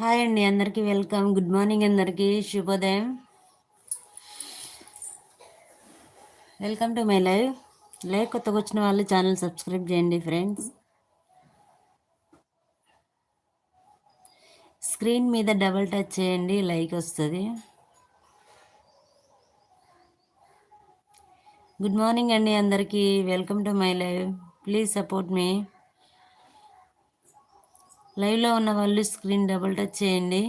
Hi అండి అందరికీ welcome. Good morning అందరికీ. శుభోదయం. Welcome to my live. Live కొత్తగా వచ్చిన వాళ్ళు ఛానల్ సబ్స్క్రైబ్ చేయండి ఫ్రెండ్స్. స్క్రీన్ మీద డబుల్ టచ్ చేయండి లైక్ వస్తుంది. గుడ్ మార్నింగ్ అండి అందరికీ. Welcome to my live. Please support me. లైవ్లో ఉన్న వాళ్ళు స్క్రీన్ డబుల్ టచ్ చేయండి.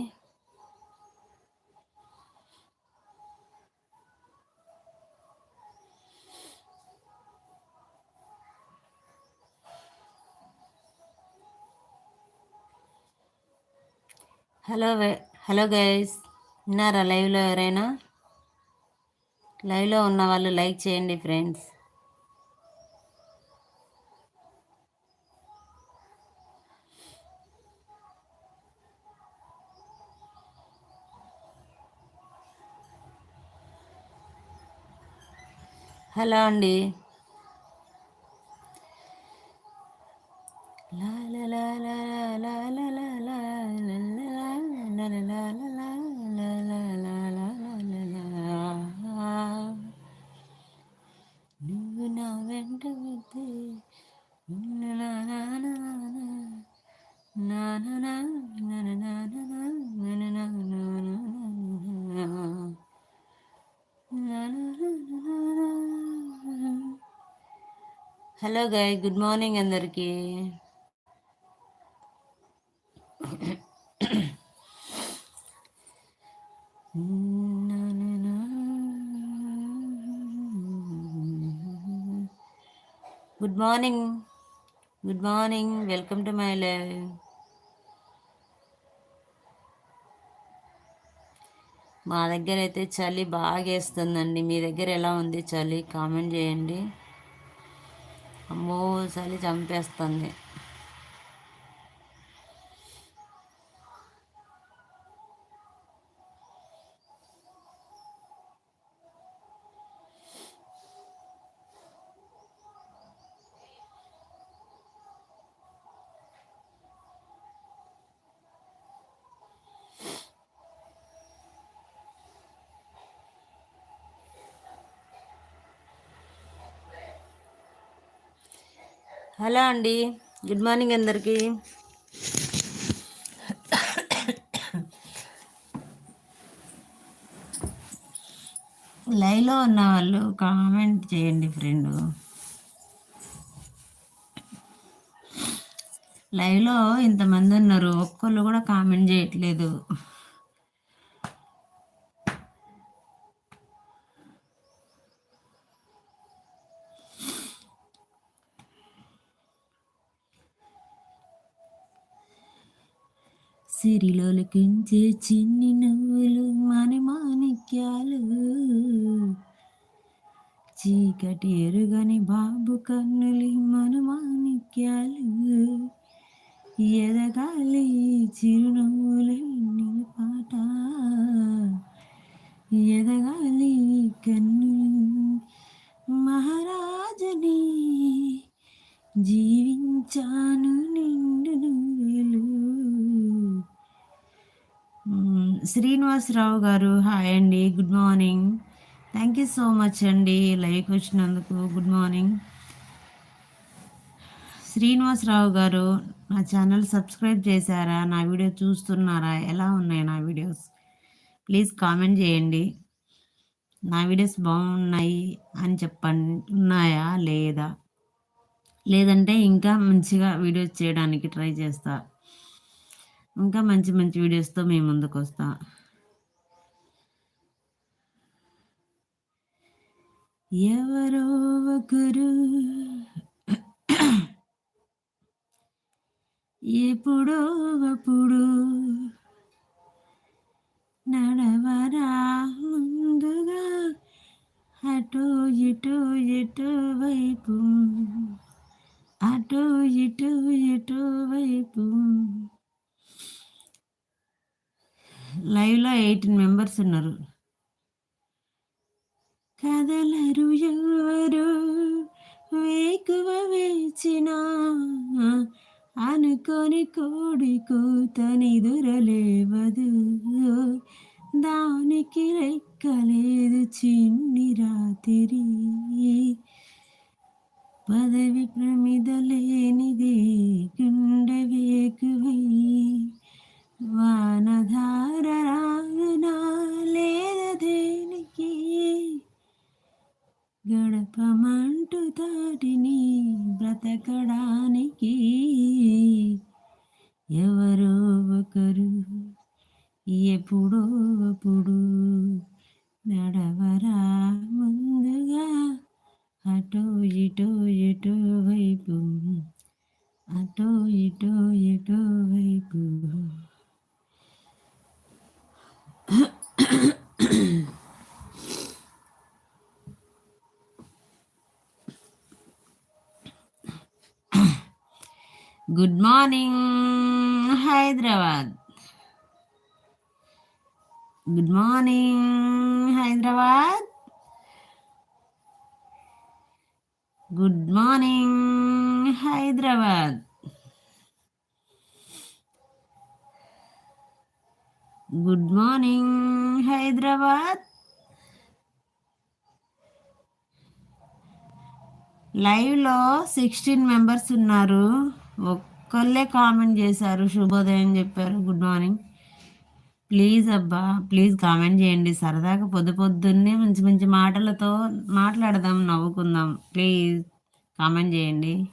హలో హలో గైస్ విన్నారా లైవ్లో ఎవరైనా? లైవ్లో ఉన్న వాళ్ళు లైక్ చేయండి ఫ్రెండ్స్. హలో అండి నువ్వు హలో గాయ్ గుడ్ మార్నింగ్ అందరికీ. Good morning good morning welcome to my live. మా దగ్గర అయితే చలి బాగా వేస్తుందండి. మీ దగ్గర ఎలా ఉంది చలి? కామెంట్ చేయండి. అమ్మో చలి చంపేస్తుంది. హలో అండి. గుడ్ మార్నింగ్ అందరికీ. లైవ్లో ఉన్న వాళ్ళు కామెంట్ చేయండి ఫ్రెండ్. లైవ్లో ఇంతమంది ఉన్నారు ఒక్కళ్ళు కూడా కామెంట్ చేయట్లేదు. సిరిలోలకించే చిన్ని నువ్వులు మన మాణిక్యాలు. చీకటి ఎరుగని బాబు కన్నులి మన మాణిక్యాలు. ఎదగాలి చిరునవ్వులు పాట. ఎదగాలి కన్ను మహారాజని. జీవించాను నిండు నువ్వులు. శ్రీనివాసరావు గారు హాయ్ అండి good morning. Thank you so much అండి లైవ్కి వచ్చినందుకు గుడ్ మార్నింగ్. శ్రీనివాసరావు గారు నా ఛానల్ సబ్స్క్రైబ్ చేశారా? నా వీడియో చూస్తున్నారా? ఎలా ఉన్నాయి నా వీడియోస్? ప్లీజ్ కామెంట్ చేయండి. నా వీడియోస్ బాగున్నాయి అని చెప్పండి ఉన్నాయా? లేదా? లేదంటే ఇంకా మంచిగా వీడియోస్ చేయడానికి ట్రై చేస్తా. ఇంకా మంచి మంచి వీడియోస్తో మేము ముందుకు వస్తా. ఎవరో ఒకరు ఎప్పుడో అప్పుడు నడవరా ముందుగా అటు ఇటు ఇటు వైపు అటు ఇటు ఇటు వైపు. లైవ్లో ఎయిటీన్ మెంబర్స్ ఉన్నారు. కదలరు ఎవరు? వేకువ వేచిన అనుకొని కోడి కూత నిదురలేవదు దానికి రెక్కలేదు చిన్ని రాత్రి. పదవి ప్రమిదలేనిదే గుండె వేకువై good morning Hyderabad. Good morning Hyderabad. Good morning Hyderabad. Good morning Hyderabad. లైవ్లో సిక్స్టీన్ మెంబర్స్ ఉన్నారు. ఒక్కళ్ళే కామెంట్ చేశారు శుభోదయం చెప్పారు గుడ్ మార్నింగ్ ప్లీజ్ అబ్బా ప్లీజ్ కామెంట్ చేయండి. సరదాగా పొద్దు పొద్దున్నే మంచి మంచి మాటలతో మాట్లాడదాం నవ్వుకుందాం. ప్లీజ్ కామెంట్ చేయండి.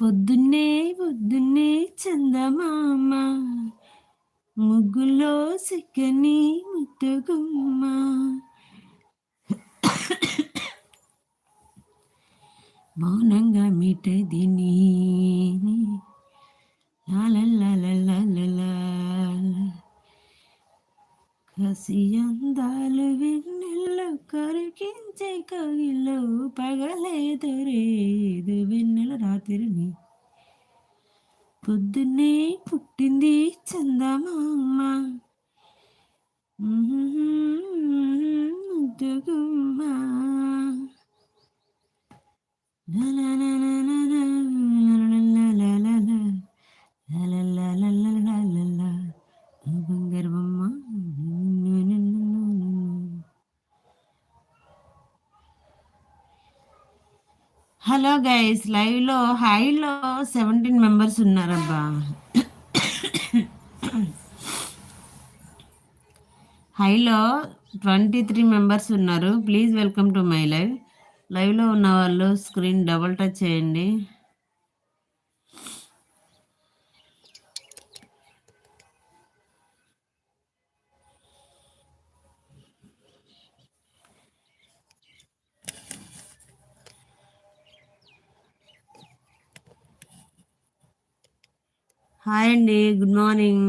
పొద్దున్నే పొద్దున్నే చందమామ ముగ్గులో సిక్కని ముద్దుగుమ్మ. మౌనంగా మీటది నీ కసి అందాలు వెన్నెల్లో కరికించే కవిలో పగలేదురేదు వెన్నెల రాత్రిని. పొద్దున్నే పుట్టింది చందమామ. ముద్దుగుమ్మా హలో గైస్ లైవ్లో హైలో సెవెంటీన్ మెంబర్స్ ఉన్నారబ్బా. హైలో ట్వంటీ త్రీ మెంబర్స్ ఉన్నారు. Please welcome to my live లైవ్లో ఉన్న వాళ్ళు స్క్రీన్ డబుల్ టచ్ చేయండి. హాయ్ అండి గుడ్ మార్నింగ్.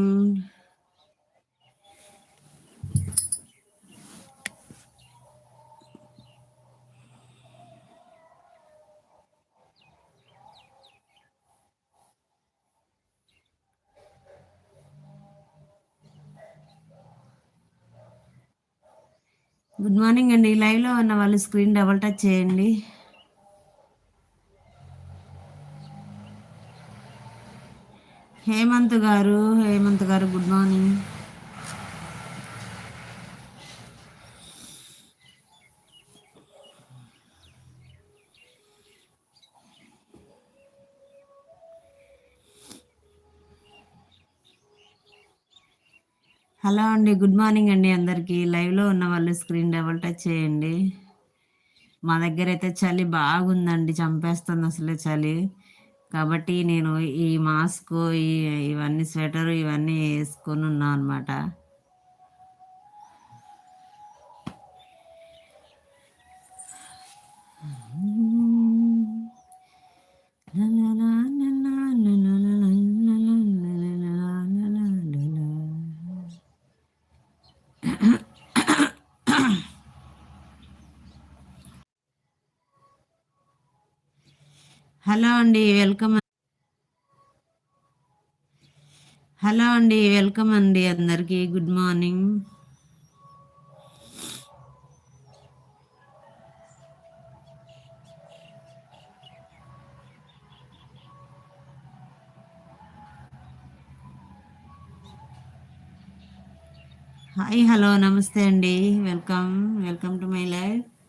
గుడ్ మార్నింగ్ అండి. లైవ్లో ఉన్న వాళ్ళు స్క్రీన్ డబల్ టచ్ చేయండి. హేమంత్ గారు హేమంత్ గారు గుడ్ మార్నింగ్. హలో అండి గుడ్ మార్నింగ్ అండి అందరికీ. లైవ్లో ఉన్న వాళ్ళు స్క్రీన్ డబల్ టచ్ చేయండి. మా దగ్గర అయితే చలి బాగుందండి చంపేస్తుంది అసలు చలి. కాబట్టి నేను ఈ మాస్క్ ఈ ఇవన్నీ స్వెటర్ ఇవన్నీ వేసుకొని ఉన్నా అనమాట హలో అండి వెల్కమ్ హలో అండి వెల్కమ్ అండి అందరికీ. Good morning. హాయ్ హలో నమస్తే అండి. Welcome welcome to my life.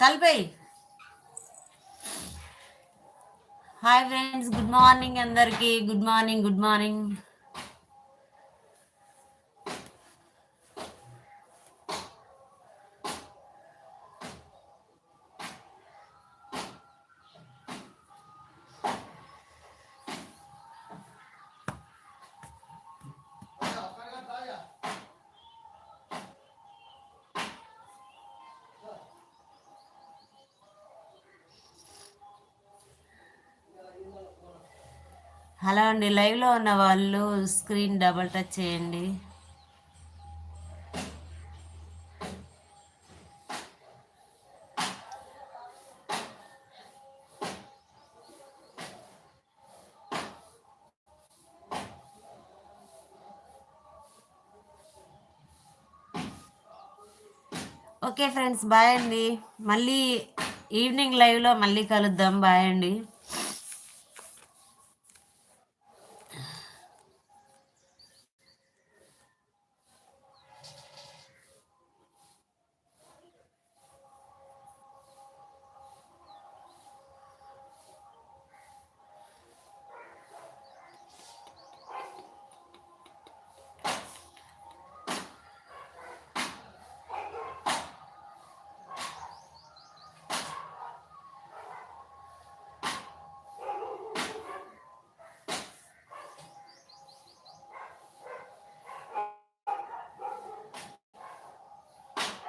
तल पे हाय फ्रेंड्स गुड मॉर्निंग अंदर की। Good morning good morning hello అండి. లైవ్లో ఉన్న వాళ్ళు స్క్రీన్ డబల్ టచ్ చేయండి. ఓకే ఫ్రెండ్స్ బాయ్ అండి. మళ్ళీ ఈవినింగ్ లైవ్లో మళ్ళీ కలుద్దాం. బాయ్ అండి.